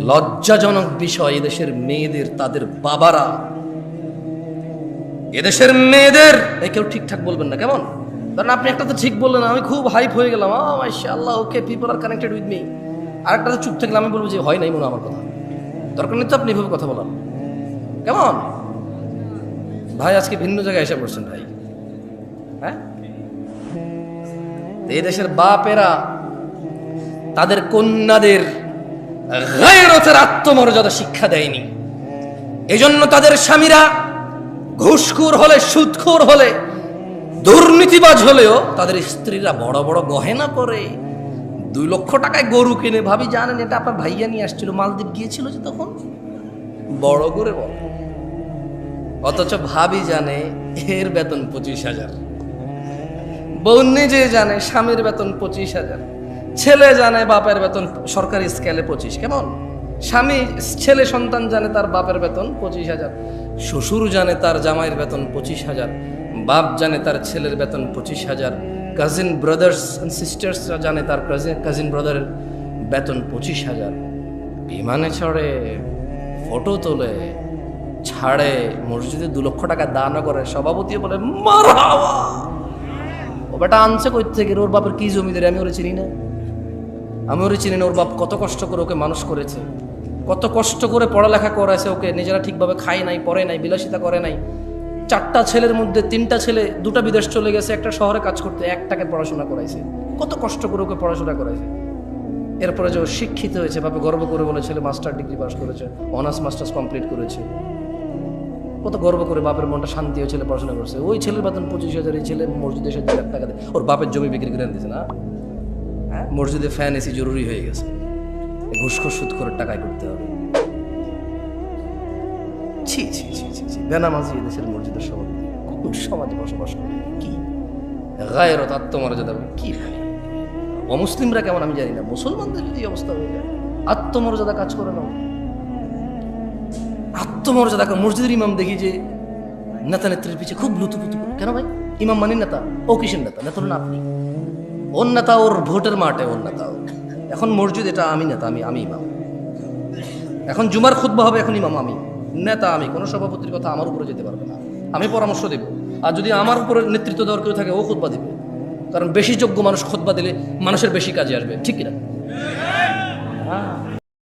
লজ্জাজনক বিষয়, এদেশের মেয়েদের, তাদের বাবারা। এদেশের মেয়েদের, এ কেউ ঠিকঠাক বলবেন না, কেমন? কারণ আপনি একটা তো ঠিক বললেন, আমি খুব হাইপ হয়ে গেলাম। আল্লাহ okay people are connected with me আর একটা তো চুপ থাকলে আমি বলব যে, হয় নাই মনে আমার কথা। দরকার নেই তো আপনি এভাবে কথা বলার। কেমন? ভাই, আজকে ভিন্ন জায়গায় এসে পড়ছেন ভাই। হ্যাঁ? এই দেশের বাপেরা, তাদের কন্যাদের গায়রতের আত্মমর্যাদা শিক্ষা দেয়নি। এজন্য তাদের স্বামীরা ঘুষখোর হলে, সুদখোর হলে, দুর্নীতিবাজ হলেও তাদের স্ত্রীরা বড় বড় গহেনা করে দুই লক্ষ টাকায় গরু কিনে। ভাবি, জানেন, এটা আপনার ভাইয়া নিয়ে আসছিল, মালদ্বীপ গিয়েছিল যে তখন? বড় করে বল। অথচ ভাবি জানে, এর বেতন পঁচিশ হাজার। বউ নিজে জানে, স্বামীর বেতন পঁচিশ হাজার। ছেলে জানে বাপের বেতন সরকারি স্কেলে পঁচিশ, কেমন? স্বামী, ছেলে সন্তান জানে তার বাপের বেতন পঁচিশ হাজার, শ্বশুর জানে তার জামাইয়ের বেতন পঁচিশ হাজার, বাপ জানে তার ছেলের বেতন পঁচিশ হাজার কাজিন ব্রাদার্স অ্যান্ড সিস্টার্স জানে তার কাজিন কাজিন ব্রাদারের বেতন পঁচিশ হাজার। বিমানে ছড়ে ফটো তোলে, ছাড়ে, মসজিদে দু লক্ষ টাকা দান করে সভাপতি বলে, মারা ও বেটা আনছে কই থেকে? ওর বাপের কি জমিদারি আমি ওরে চিনি না। আমি ওরে চিনি ওর বাপ কত কষ্ট করে ওকে মানুষ করেছে। কত কষ্ট করে পড়ালেখা করাইছে ওকে, নিজেরা ঠিকভাবে খায় নাই, পড়ে নাই, বিলাসিতা করে নাই। চারটা ছেলের মধ্যে তিনটা ছেলে, দুটা বিদেশ চলে গেছে, একটা শহরে কাজ করতে, একটাকে পড়াশোনা করাইছে। কত কষ্ট করে ওকে পড়াশোনা করাইছে। এরপরে যে শিক্ষিত হয়েছে বাপে গর্ব করে বলে ছেলে মাস্টার ডিগ্রি পাস করেছে, অনার্স, মাস্টার্স কমপ্লিট করেছে। কত গর্ব করে বাপের মনটা শান্তি হয়ে ছেলে পড়াশোনা করছে। ওই ছেলের বেতন পঁচিশ হাজার, এই ছেলে মসজিদে এসে টাকা দেয়। ওর বাপের জমি বিক্রি করে দিয়েছে না? মসজিদে ফ্যান, এসি জরুরি হয়ে গেছে। ঘুষখোর সুদ করে টাকায় করতে হবে। ছি ছি ছি ছি ছি। বেনামাজি দেশের মসজিদের সভাপতি কোন সমাজে বসবাস করে? কি? গায়েরত আত্মমর্যাদা কি? ভাই অমুসলিমরা কেমন আমি জানি না। মুসলমানদের যদি অবস্থা হয়ে যায়, আত্মমর্যাদা কাজ করে না। আত্মমর্যাদা মসজিদের ইমাম দেখি যে নেতা নেত্রীর পিছিয়ে খুব লুতুপুতু কেন ভাই? ইমাম মানি নেতা, ও কিসের নেতা? নেতা না আপনি। ওর নেতা ওর ভোটের মাঠে ওর নেতা। এখন মসজিদ এটা আমি নেতা, আমি আমি ইমাম। এখন জুমার খুতবা হবে, এখন ইমাম আমি। নেতা আমি, কোনো সভাপতির কথা আমার উপরে যেতে পারবে না। আমি পরামর্শ দেব। আর যদি আমার উপরে নেতৃত্ব দেওয়ার কেউ থাকে, ও খুতবা দিবে। কারণ বেশি যোগ্য মানুষ খুতবা দিলে মানুষের বেশি কাজে আসবে, ঠিক কিনা?